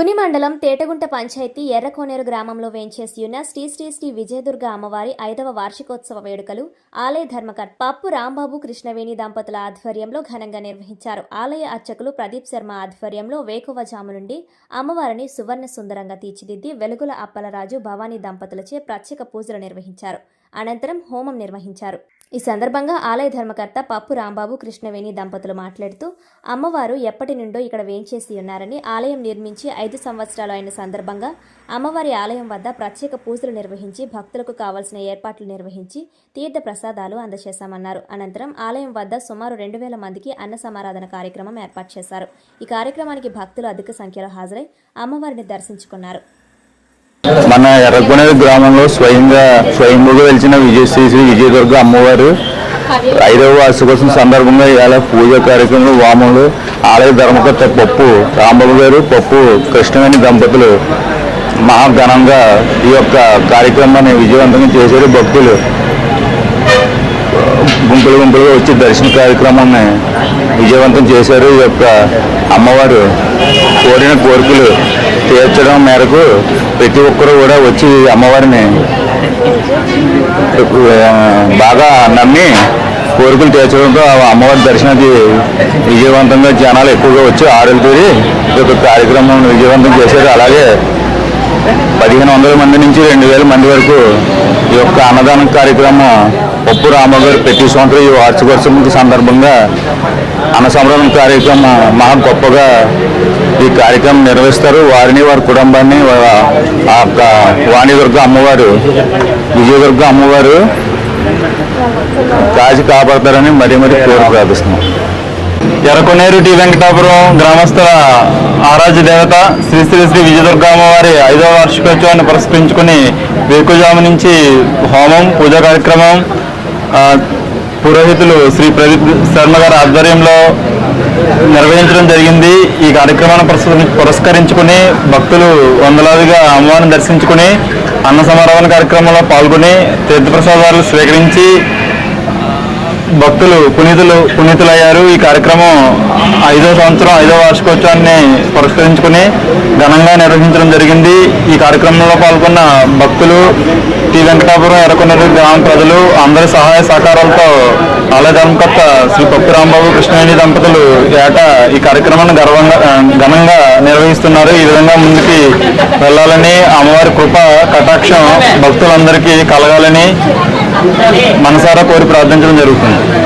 తుని మండలం తేటగుంట పంచాయతీ ఎర్రకోనేరు గ్రామంలో వేంచేసి ఉన్న శ్రీ శ్రీ శ్రీ విజయదుర్గ అమ్మవారి ఐదవ వార్షికోత్సవ వేడుకలు ఆలయ ధర్మకర్త పప్పు రాంబాబు కృష్ణవేణి దంపతుల ఆధ్వర్యంలో ఘనంగా నిర్వహించారు. ఆలయ అర్చకులు ప్రదీప్ శర్మ ఆధ్వర్యంలో వేకువజాము నుండి అమ్మవారిని సువర్ణ సుందరంగా తీర్చిదిద్ది వెలుగుల అప్పలరాజు భవానీ దంపతులచే ప్రత్యేక పూజలు నిర్వహించారు. అనంతరం హోమం నిర్వహించారు. ఈ సందర్భంగా ఆలయ ధర్మకర్త పప్పు రాంబాబు కృష్ణవేణి దంపతులు మాట్లాడుతూ అమ్మవారు ఎప్పటి నుండో ఇక్కడ వేంచేసి ఉన్నారని ఆలయం నిర్మించి ఐదు సంవత్సరాలు అయిన సందర్భంగా అమ్మవారి ఆలయం వద్ద ప్రత్యేక పూజలు నిర్వహించి భక్తులకు కావాల్సిన ఏర్పాట్లు నిర్వహించి తీర్థ ప్రసాదాలు అందజేశామన్నారు. అనంతరం ఆలయం వద్ద సుమారు రెండు వేల మందికి అన్న సమారాధన కార్యక్రమం ఏర్పాటు చేశారు. ఈ కార్యక్రమానికి భక్తులు అధిక సంఖ్యలో హాజరై అమ్మవారిని దర్శించుకున్నారు. మన ఎర్రగొనేరు గ్రామంలో స్వయంగా స్వయంభూగా వెలిచిన విజయశ్రీశ్రీ విజయదుర్గ అమ్మవారు ఐదవ వార్షికోత్సవం సందర్భంగా ఇవాళ పూజ కార్యక్రమంలో వామములు ఆలయ ధర్మకర్త పప్పు రాంబాబు గారు పప్పు కృష్ణవేణి దంపతులు మహా ఘనంగా ఈ యొక్క కార్యక్రమాన్ని విజయవంతంగా చేశారు భక్తులు. గుంపులు గుంపులుగా వచ్చి దర్శన కార్యక్రమాన్ని విజయవంతం చేశారు ఈ యొక్క అమ్మవారు. కోరిన కోరికలు తీర్చడం మేరకు ప్రతి ఒక్కరూ కూడా వచ్చి అమ్మవారిని బాగా నమ్మి కోరికలు తీర్చడంతో ఆ అమ్మవారి దర్శనానికి విజయవంతంగా జనాలు ఎక్కువగా వచ్చి ఆడలు తీరి ఈ యొక్క కార్యక్రమం విజయవంతం చేశారు అలాగే పదిహేను వందల మంది నుంచి రెండు వేల మంది వరకు ఈ యొక్క అన్నదానం కార్యక్రమం పప్పు రామగారు ప్రతి సంవత్సరం ఈ వార్షికోత్సవం సందర్భంగా అన్న సంబరం కార్యక్రమం మహా గొప్పగా ఈ కార్యక్రమం నిర్వహిస్తారు. వారిని వారి కుటుంబాన్ని ఆ యొక్క వాణిదుర్గ అమ్మవారు విజయదుర్గ అమ్మవారు కాచి కాపాడతారని మరీ మరీ కోరి ప్రార్థిస్తున్నాం. ఎర్రకొనేరు టి వెంకటాపురం గ్రామస్తుల ఆరాధ్య దేవత శ్రీ శ్రీ శ్రీ విజయదుర్గామ్మవారి ఐదవ వార్షికోత్సవాన్ని పురస్కరించుకుని వేకుజాము నుంచి హోమం పూజా కార్యక్రమం పురోహితులు శ్రీ ప్రదీప్ శర్మ గారి ఆధ్వర్యంలో నిర్వహించడం జరిగింది. ఈ కార్యక్రమాన్ని పురస్కరించుకుని భక్తులు వందలాదిగా అమ్మవారిని దర్శించుకుని అన్న సమారాధన కార్యక్రమంలో పాల్గొని తీర్థప్రసాదాలు స్వీకరించి భక్తులు పునీతులు పునీతులయ్యారు. ఈ కార్యక్రమం ఐదో సంవత్సరం ఐదో వార్షికోత్సవాన్ని పురస్కరించుకుని ఘనంగా నిర్వహించడం జరిగింది. ఈ కార్యక్రమంలో పాల్గొన్న భక్తులు టి. వెంకటాపురం ఎర్రకొండ గ్రామ ప్రజలు అందరి సహాయ సహకారాలతో ఆలయ ధర్మకర్త శ్రీ పప్పు రాంబాబు కృష్ణవేణి దంపతులు ఏటా ఈ కార్యక్రమాన్ని గర్వంగా ఘనంగా నిర్వహిస్తున్నారు. ఈ విధంగా ముందుకి వెళ్ళాలని అమ్మవారి కృప కటాక్షం భక్తులందరికీ కలగాలని మనసారా కోరి ప్రార్థించడం జరుగుతుంది.